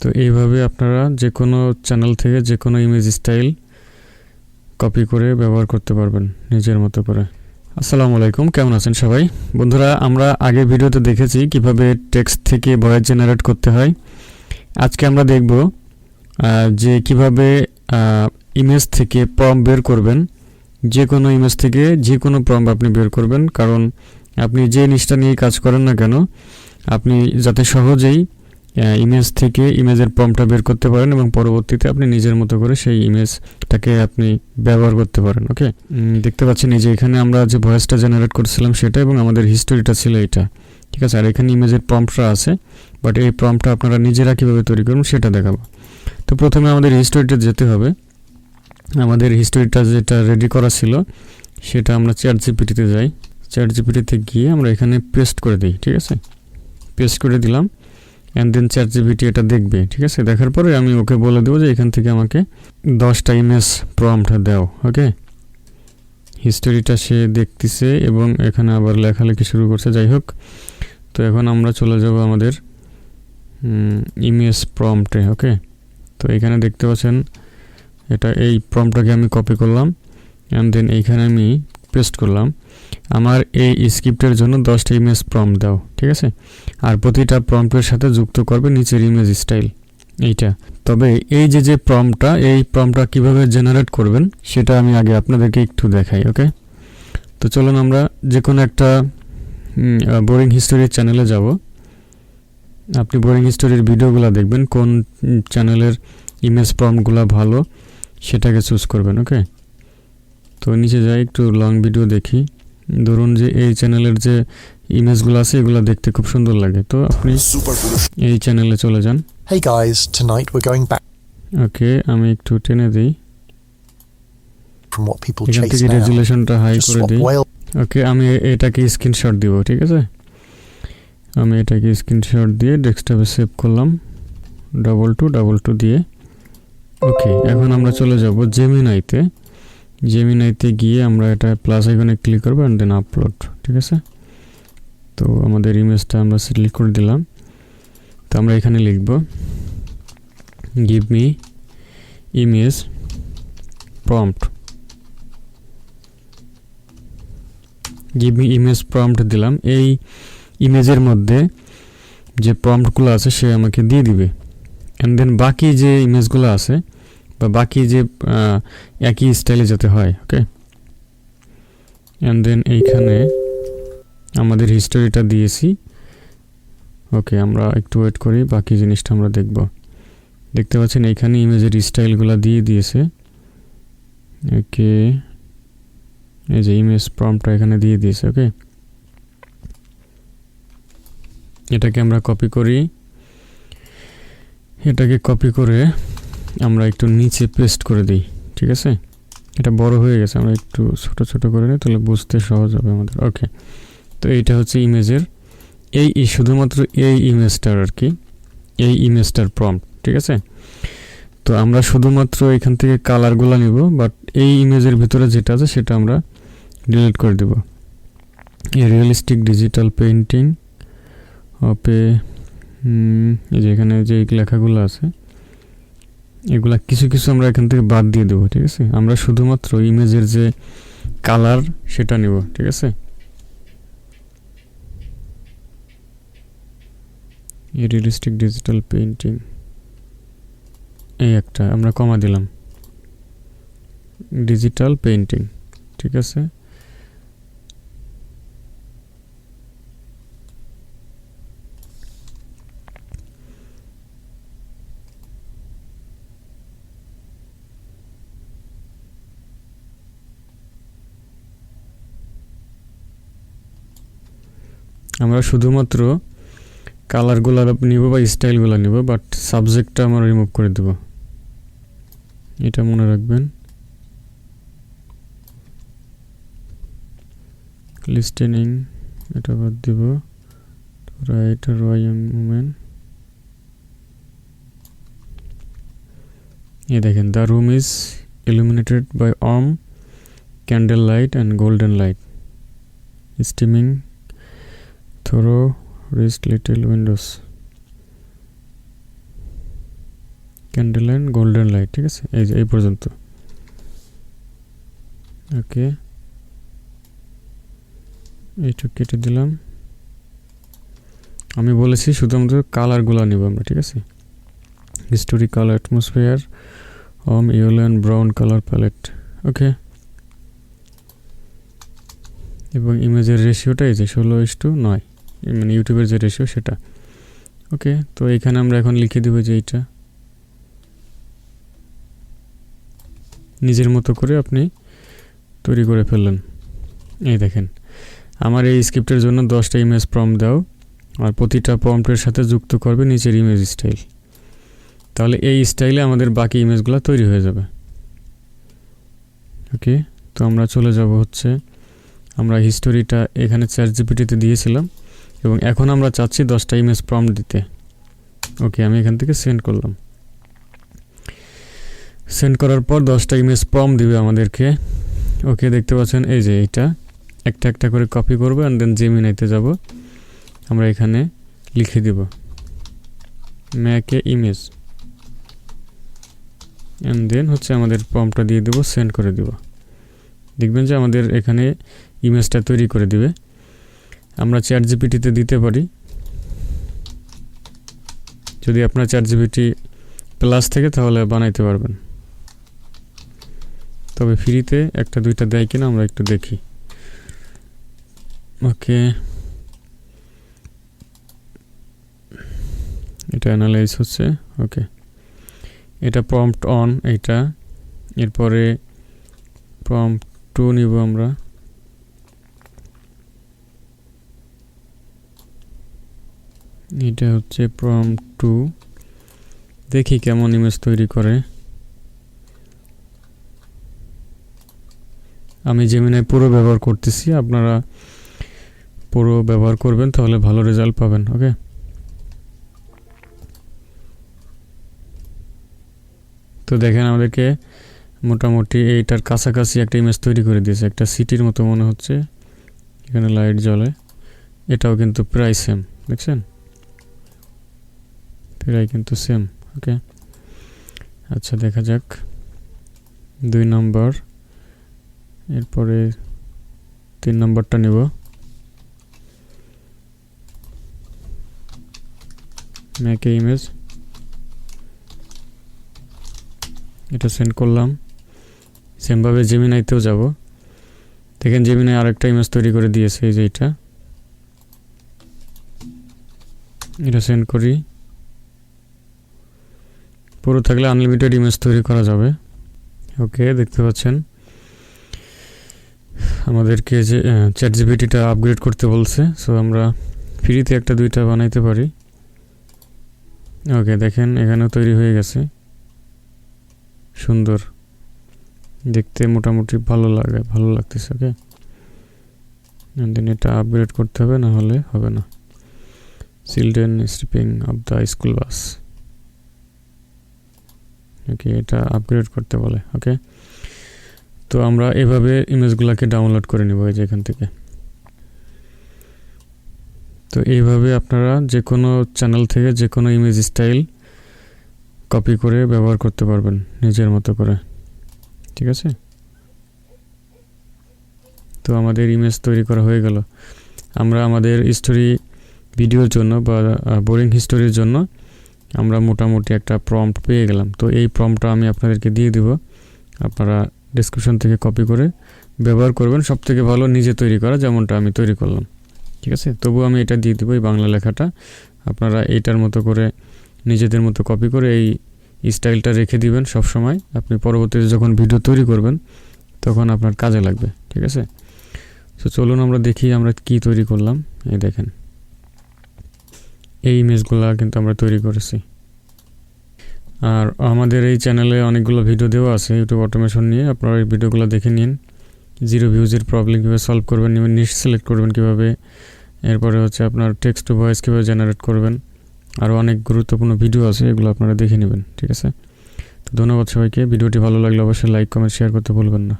তো এইভাবে আপনারা যে কোনো চ্যানেল থেকে যে কোনো ইমেজ স্টাইল কপি করে ব্যবহার করতে পারবেন নিজের মতো করে। আসসালামু আলাইকুম, কেমন আছেন সবাই? বন্ধুরা, আমরা আগের ভিডিওতে দেখেছি কীভাবে টেক্সট থেকে ভয়েস জেনারেট করতে হয়। আজকে আমরা দেখব যে কীভাবে ইমেজ থেকে প্রম বের করবেন। যে কোনো ইমেজ থেকে যে কোনো প্রম আপনি বের করবেন, কারণ আপনি যে জিনিসটা নিয়ে কাজ করেন না কেন, আপনি যাতে সহজেই ইমেজ থেকে ইমেজের প্রমটা বের করতে পারেন এবং পরবর্তীতে আপনি নিজের মতো করে সেই ইমেজটাকে আপনি ব্যবহার করতে পারেন ওকে দেখতে পাচ্ছেন এই যে এখানে আমরা যে ভয়েসটা জেনারেট করছিলাম সেটা এবং আমাদের হিস্টোরিটা ছিল এটা, ঠিক আছে? আর এখানে ইমেজের প্রম্পটটা আছে বাট এই প্রম্পটটা আপনারা নিজেরা কীভাবে তৈরি করবেন সেটা দেখাবো। তো প্রথমে আমাদের হিস্টোরিটা যেতে হবে। আমাদের হিস্টোরিটা যেটা রেডি করা ছিল, সেটা আমরা চ্যাট জিপিটিতে যাই। চ্যাট জিপিটিতে গিয়ে আমরা এখানে পেস্ট করে দিই, ঠিক আছে? পেস্ট করে দিলাম। অ্যান্ড দেন চ্যাট জিপিটি এটা দেখবে, ঠিক আছে? দেখার পরে আমি ওকে বলে দেবো যে এখান থেকে আমাকে দশটা ইমেজ প্রম্পট দাও ওকে হিস্টোরিটা সে দেখতেছে এবং এখানে আবার লেখালেখি শুরু করছে, যাই হোক। তো এখন আমরা চলে যাব আমাদের ইমেজ প্রম্পটে ওকে তো এখানে দেখতে পাচ্ছেন, এটা এই প্রম্পটটাকে আমি কপি করলাম। অ্যান্ড দেন এইখানে আমি পেস্ট করলাম। আমার এই স্ক্রিপ্টের জন্য দশটা ইমেজ প্রম্পট দাও, ঠিক আছে? আর প্রতিটা প্রম্পটের সাথে যুক্ত করবে নিচের ইমেজ স্টাইল এইটা। তবে এই যে যে প্রম্পটটা এই প্রম্পটটা কীভাবে জেনারেট করবেন, সেটা আমি আগে আপনাদেরকে একটু দেখাই, ওকে? তো চলুন আমরা যে কোনো একটা বোরিং হিস্টোরির চ্যানেলে যাব। আপনি বোরিং হিস্টোরির ভিডিওগুলো দেখবেন, কোন চ্যানেলের ইমেজ প্রম্পটগুলো ভালো, সেটাকে চুজ করবেন, ওকে? তো নিচে যাই একটু লং ভিডিও দেখি। ধরুন যে এই চ্যানেলের যে ইমেজগুলো আছে এগুলো দেখতে খুব সুন্দর লাগে। তো আপনি এই চ্যানেলে চলে যান। Hey guys, tonight we're going back ওকে আমি একটু টেনে দিই। from what people chase now. রেজুলেশনটা হাই করে দিই। ওকে আমি এটাকে স্ক্রিনশট দিব ঠিক আছে? আমি এটাকে স্ক্রিনশট দিয়ে ডেস্কটপে সেভ করলাম। ডবল টু ডবল টু দিয়ে। ওকে এখন আমরা চলে যাব জেমিনাইতে জেমিনাইতে গিয়ে আমরা এটা প্লাস আইকনে ক্লিক করব অ্যান্ড দেন আপলোড ঠিক আছে? তো আমাদের ইমেজটা আমরা সিলেক্ট করে দিলাম। তো আমরা এখানে লিখব give me image prompt give me image prompt দিলাম। এই ইমেজের মধ্যে যে প্রম্পটগুলো আছে সে আমাকে দিয়ে দিবে। অ্যান্ড দেন বাকি যে ইমেজগুলো আছে বা বাকি যে একই স্টাইলে যাতে হয় ওকে অ্যান্ড দেন এইখানে আমাদের হিস্টোরিটা দিয়েছি। ওকে আমরা একটু ওয়েট করি, বাকি জিনিসটা আমরা দেখব। দেখতে পাচ্ছেন, এইখানে ইমেজের স্টাইলগুলো দিয়ে দিয়েছে। ওকে এই যে ইমেজ প্রম্পটটা এখানে দিয়ে দিয়েছে ওকে এটাকে আমরা কপি করি। এটাকে কপি করে আমরা একটু নিচে পেস্ট করে দিই, ঠিক আছে? এটা বড় হয়ে গেছে, আমরা একটু ছোট ছোট করে নিই, তাহলে বুঝতে সহজ হবে আমাদের। ওকে, তো এইটা হচ্ছে ইমেজের, এই শুধুমাত্র এই ইমেজটার আর কি, এই ইমেজটার প্রম্পট ঠিক আছে? তো আমরা শুধুমাত্র এখান থেকে কালারগুলো নিব বাট এই ইমেজের ভিতরে যেটা আছে সেটা আমরা ডিলিট করে দেব। রিয়েলিস্টিক ডিজিটাল পেইন্টিং অপে এই যে এখানে যে লেখাগুলো আছে এগুলা কিছু কিছু আমরা এখান থেকে বাদ দিয়ে দেবো, ঠিক আছে? আমরা শুধুমাত্র ইমেজের যে কালার, সেটা নিব, ঠিক আছে? রিয়েলিস্টিক ডিজিটাল পেন্টিং এই একটা, আমরা কমা দিলাম। ডিজিটাল পেইন্টিং ঠিক আছে? আমরা শুধুমাত্র কালারগুলো নিব বা স্টাইলগুলো নিব বাট সাবজেক্টটা আমরা রিমুভ করে দেব। এটা মনে রাখবেন। লিস্টেনিং এটা বাদ দিব। রাইট রয় উমেন এই দেখেন the room is illuminated by warm candle light and golden light steaming through wrist little windows. Candle and golden light ঠিক আছে? এই যে, এই পর্যন্ত। ওকে। এইটুকু কেটে দিলাম। আমি বলেছি শুধুমাত্র কালারগুলো নেব আমরা, ঠিক আছে? Historical atmosphere home yellow and brown colour palette, okay? এবং ইমেজের রেশিওটা এই যে, ষোলো ইস টু নয়। মানে ইউটিউবের যে রেশিও সেটা। ওকে তো এখানে আমরা এখন লিখে দেবো যে এইটা নিজের মতো করে আপনি তৈরি করে ফেললেন। এই দেখেন, আমার এই স্ক্রিপ্টের জন্য দশটা ইমেজ প্রম দাও, আর প্রতিটা প্রম্পটের সাথে যুক্ত করবে নিচের ইমেজ স্টাইল তাহলে এই স্টাইলে আমাদের বাকি ইমেজগুলো তৈরি হয়ে যাবে। ওকে তো আমরা চলে যাব হচ্ছে, আমরা হিস্টোরিটা এখানে চ্যাট জিপিটিতে দিয়েছিলাম। এবং এখন আমরা চাচ্ছি দশটা ইমেজ প্রম্পট দিতে। ওকে আমি এখান থেকে সেন্ড করলাম। সেন্ড করার পর দশটা ইমেজ প্রম দিবে আমাদেরকে। ওকে দেখতে পাচ্ছেন, এই যে এইটা। একটা একটা করে কপি করব অ্যান্ড দেন জেমিনাইতে যাব। আমরা এখানে লিখে দেব। ম্যাকে ইমেজ অ্যান্ড দেন হচ্ছে আমাদের প্রমটা দিয়ে দেবো সেন্ড করে দেব। দেখবেন যে আমাদের এখানে ইমেজটা তৈরি করে দিবে। আমরা চ্যাট জিপিটিতে দিতে পারি। যদি আপনার চ্যাট জিপিটি প্লাস থেকে তাহলে বানাইতে পারবেন। তবে ফ্রিতে একটা দুইটা দেয় কিনা আমরা একটু দেখি। ওকে। এটা অ্যানালাইজ হচ্ছে, ওকে। এটা প্রম্পট অন এইটা। এরপরে প্রম্পট টু নিব আমরা। এটা হচ্ছে প্রম টু দেখি কেমন ইমেজ তৈরি করে। আমি জেমিনাই পুরো ব্যবহার করতেছি, আপনারা পুরো ব্যবহার করবেন, তাহলে ভালো রেজাল্ট পাবেন ওকে তো দেখেন আমাদেরকে মোটামুটি এইটার কাছাকাছি একটা ইমেজ তৈরি করে দিয়েছে, একটা সিটির মতো মনে হচ্ছে, এখানে লাইট জ্বলে। এটাও কিন্তু প্রায় সেম দেখছেন? প্রায় কিন্তু সেম ওকে আচ্ছা দেখা যাক। দুই নম্বর এরপরে তিন নম্বরটা নেব। ম্যাকে ইমেজ এটা সেন্ড করলাম। সেমভাবে জেমিনাইতেও যাব। দেখেন জেমিনাই আরেকটা ইমেজ তৈরি করে দিয়েছে, এই যে এটা। এটা সেন্ড করি। পুরো থাকলে আনলিমিটেড ইমেজ তৈরি করা যাবে। ওকে দেখতে পাচ্ছেন। আমাদেরকে যে চ্যাট জিপিটিটা আপগ্রেড করতে বলছে। সো আমরা ফ্রিতে একটা, দুইটা বানাইতে পারি। ওকে দেখেন, এখানেও তৈরি হয়ে গেছে। সুন্দর। দেখতে মোটামুটি ভালো লাগে, ভালো লাগতেছে ওকে দেন এটা আপগ্রেড করতে হবে, না হলে হবে না। Children sleeping of the school bus okay এটা আপগ্রেড করতে বলে ওকে তো আমরা এভাবে ইমেজগুলোকে ডাউনলোড করে নেব এই যে এখান থেকে। তো এইভাবে আপনারা যে কোনো চ্যানেল থেকে যে কোনো ইমেজ স্টাইল কপি করে ব্যবহার করতে পারবেন, নিজের মতো করে, ঠিক আছে? তো আমাদের ইমেজ তৈরি করা হয়ে গেল। আমরা আমাদের স্টোরি ভিডিওর জন্য বা বোরিং হিস্টোরির জন্য আমরা মোটামুটি একটা প্রম্পট পেয়ে গেলাম। তো এই প্রম্পটটা আমি আপনাদেরকে দিয়ে দিব। আপনারা ডিসক্রিপশন থেকে কপি করে ব্যবহার করবেন। সব থেকে ভালো নিজে তৈরি করা, যেমনটা আমি তৈরি করলাম। ঠিক আছে? তবু আমি এটা দিয়ে দিব এই বাংলা লেখাটা। আপনারা এইটার মতো করে নিজেদের মতো কপি করে এই স্টাইলটা রেখে দিবেন সব সময় আপনি পরবর্তীতে যখন ভিডিও তৈরি করবেন, তখন আপনার কাজে লাগবে। ঠিক আছে? তো চলুন আমরা দেখি আমরা কি তৈরি করলাম। এই দেখেন। এই ইমেজগুলো কিন্তু আমরা তৈরি করেছি। আর আমাদের এই চ্যানেলে অনেকগুলো ভিডিও দেওয়া আছে ইউটিউব অটোমেশন নিয়ে। আপনারা এই ভিডিওগুলো দেখে নিন। জিরো ভিউজের প্রবলেম কীভাবে সলভ করবেন নিশ সিলেক্ট করবেন কীভাবে। এরপরে হচ্ছে আপনার টেক্সট টু ভয়েস কীভাবে জেনারেট করবেন। আরও অনেক গুরুত্বপূর্ণ ভিডিও আছে, এগুলো আপনারা দেখে নেবেন, ঠিক আছে? তো ধন্যবাদ সবাইকে। ভিডিওটি ভালো লাগলে অবশ্যই লাইক কমেন্ট শেয়ার করতে ভুলবেন না।